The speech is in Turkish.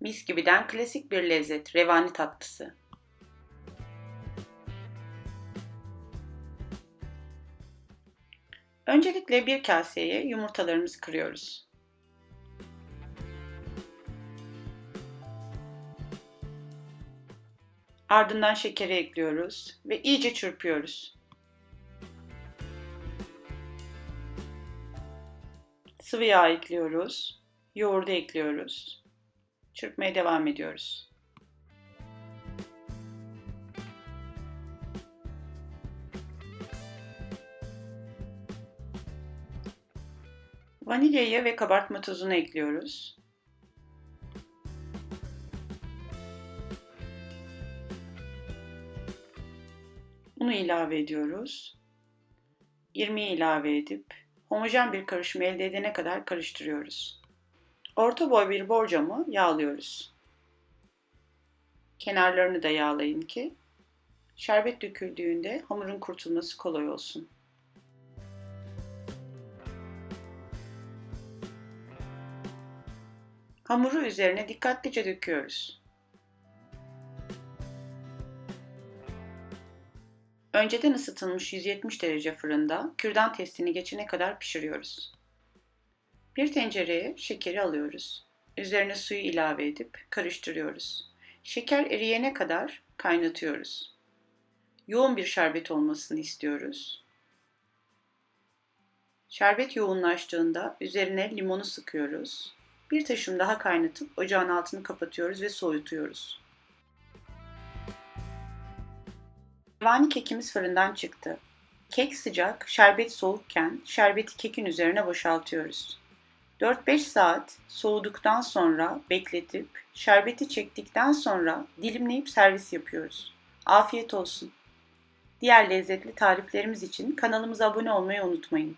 Mis gibiden klasik bir lezzet, revani tatlısı. Öncelikle bir kaseye yumurtalarımızı kırıyoruz. Ardından şekeri ekliyoruz ve iyice çırpıyoruz. Sıvı yağ ekliyoruz. Yoğurdu ekliyoruz. Çırpmaya devam ediyoruz. Vanilyayı ve kabartma tozunu ekliyoruz. Unu ilave ediyoruz. İrmiği ilave edip homojen bir karışım elde edene kadar karıştırıyoruz. Orta boy bir borcamı yağlıyoruz. Kenarlarını da yağlayın ki şerbet döküldüğünde hamurun kurtulması kolay olsun. Hamuru üzerine dikkatlice döküyoruz. Önceden ısıtılmış 170 derece fırında kürdan testini geçene kadar pişiriyoruz. Bir tencereye şekeri alıyoruz. Üzerine suyu ilave edip karıştırıyoruz. Şeker eriyene kadar kaynatıyoruz. Yoğun bir şerbet olmasını istiyoruz. Şerbet yoğunlaştığında üzerine limonu sıkıyoruz. Bir taşım daha kaynatıp ocağın altını kapatıyoruz ve soğutuyoruz. Revani kekimiz fırından çıktı. Kek sıcak, şerbet soğukken şerbeti kekin üzerine boşaltıyoruz. 4-5 saat soğuduktan sonra bekletip şerbeti çektikten sonra dilimleyip servis yapıyoruz. Afiyet olsun. Diğer lezzetli tariflerimiz için kanalımıza abone olmayı unutmayın.